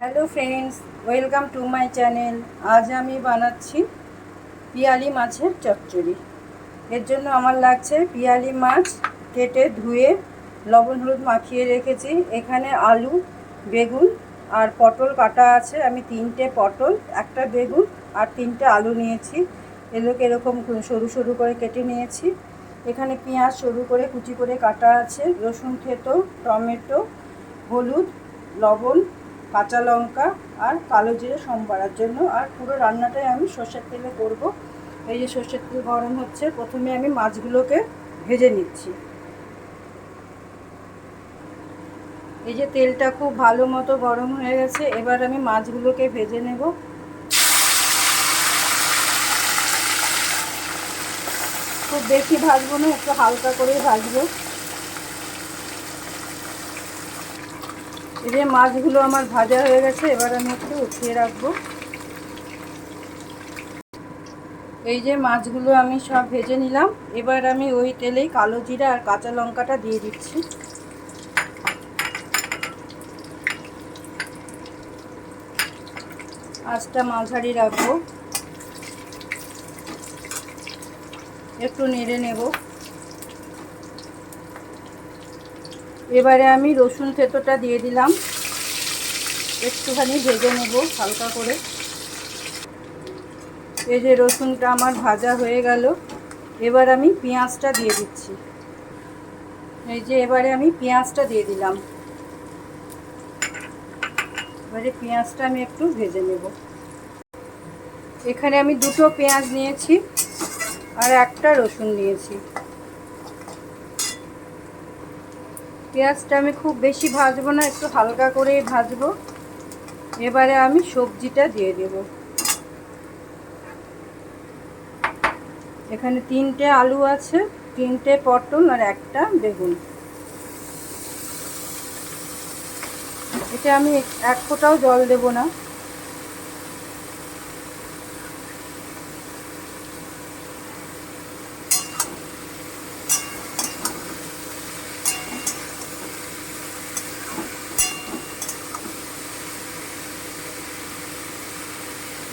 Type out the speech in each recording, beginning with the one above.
Hello friends welcome to my channel আজ আমি বানাচ্ছি পিয়ালি মাছের চচ্চড়ি। এর জন্য আমার লাগছে পিয়ালি মাছ কেটে ধুয়ে লবণ হলুদ মাখিয়ে রেখেছি। এখানে আলু, বেগুন আর পটল কাটা আছে। আমি তিনটে পটল, একটা বেগুন আর তিনটে আলু নিয়েছি। এগুলোকে এরকম সরু সরু করে কেটে নিয়েছি। এখানে পেঁয়াজ সরু করে কুচি করে কাটা আছে। রসুন থেতো, টমেটো, হলুদ, লবণ কাঁচা লঙ্কা আর কালো জিরে সম্বারার জন্য। আর পুরো রান্নাটাই আমি সর্ষের তেলে করব। এই যে সর্ষের তেল গরম হচ্ছে, প্রথমে আমি মাছগুলোকে ভেজে নিচ্ছি। এই যে তেলটা খুব ভালো মতো গরম হয়ে গেছে, এবার আমি মাছগুলোকে ভেজে নেব। খুব বেশি ভাজবো না, একটু হালকা করেই ভাজবো। এই যে মাছগুলো আমার ভাজা হয়ে গেছে, এবার আমি একটু উঠিয়ে রাখব। এই যে মাছগুলো আমি সব ভেজে নিলাম। এবার আমি ওই তেলেই কালো জিরা আর কাঁচা লঙ্কাটা দিয়ে দিচ্ছি। আঁচটা মাঝারি রাখব। একটু নেড়ে নেব। এবারে আমি রসুন থেতোটা দিয়ে দিলাম। একটুখানি ভেজে নেব হালকা করে। এই যে রসুনটা আমার ভাজা হয়ে গেল, এবার আমি পেঁয়াজটা দিয়ে দিচ্ছি। এই যে এবারে আমি পেঁয়াজটা দিয়ে দিলাম। এবারে পেঁয়াজটা আমি একটু ভেজে নেব। এখানে আমি দুটো পেঁয়াজ নিয়েছি আর একটা রসুন নিয়েছি। পেঁয়াজটা আমি খুব বেশি ভাজবো না, একটু হালকা করে ভাজবো। এবারে আমি সবজিটা দিয়ে দেব। এখানে তিনটে আলু আছে, তিনটে পটল আর একটা বেগুন। এটা আমি এক ফোঁটাও জল দেব না।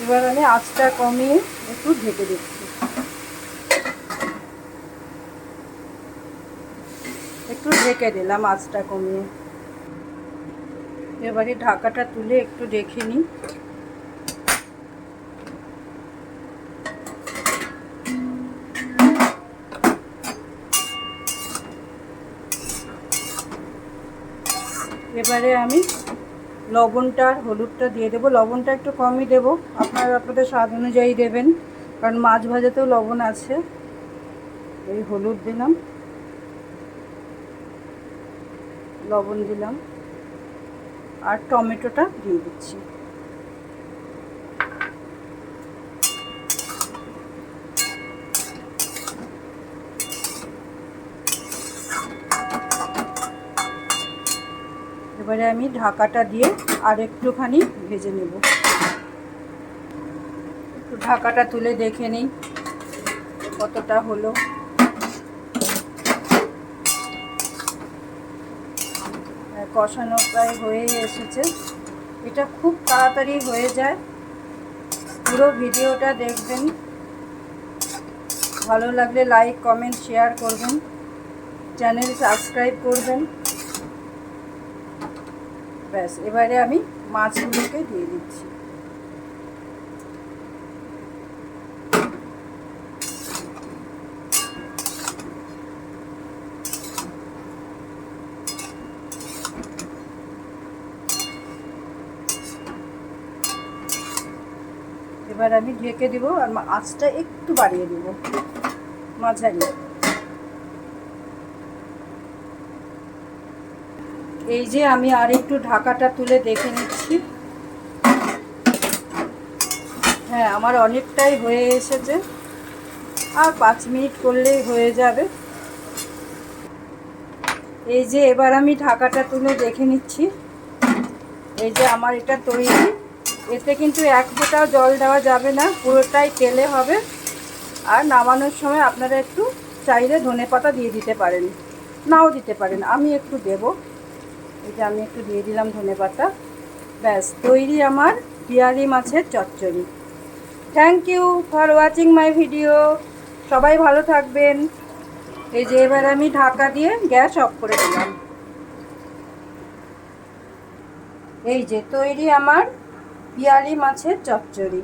এবার আমি আঁচটা কমিয়ে একটু ঢেকে দিচ্ছি। একটু ঢেকে দিলাম আঁচটা কমিয়ে। এবারে ঢাকাটা তুলে একটু দেখে নিই। এবারে আমি লবণটা আর হলুদটা দিয়ে দেবো। লবণটা একটু কমই দেবো। আপনারা আপনাদের স্বাদ অনুযায়ী দেবেন, কারণ মাছ ভাজাতেও লবণ আছে। এই হলুদ দিলাম। লবণ দিলাম। আর টমেটোটা দিয়ে দিচ্ছি। এবারে আমি ঢাকাটা দিয়ে আর একটুখানি ভেজে নেব। একটু ঢাকাটা তুলে দেখে নিই কতটা হলো। কষানো প্রায় হয়ে এসেছে। এটা খুব তাড়াতাড়ি হয়ে যায়। পুরো ভিডিওটা দেখবেন। ভালো লাগলে লাইক, কমেন্ট, শেয়ার করবেন। চ্যানেল সাবস্ক্রাইব করবেন। ব্যাস, এবারে আমি মাছগুলোকে দিয়ে দিচ্ছি। এবার আমি ঢেকে দিব আর আঁচটা একটু বাড়িয়ে দিব। মাঝারি। এই যে আমি আর একটু ঢাকাটা তুলে দেখে নিচ্ছি। হ্যাঁ আমার অনেকটাই হয়ে এসেছে। আর পাঁচ মিনিট করলেই হয়ে যাবে। এই যে এবার আমি ঢাকাটা তুলে দেখে নিচ্ছি। এই যে আমার এটা তৈরি। এতে কিন্তু এক ফোঁটাও জল দেওয়া যাবে না, পুরোটাই তেলে হবে। আর নামানোর সময় আপনারা একটু চাইলে ধনে পাতা দিয়ে দিতে পারেন। নাও দিতে পারেন, আমি একটু দেবো। যে আমি একটু দিয়ে দিলাম ধনে পাতা। ব্যাস, তৈরি আমার পিয়ালি মাছের চচ্চড়ি। Thank you for watching my video সবাই ভালো থাকবেন। এই যে এবার আমি ঢাকা দিয়ে গ্যাস অফ করে দিলাম। এই যে তৈরি আমার পিয়ালি মাছের চচ্চড়ি।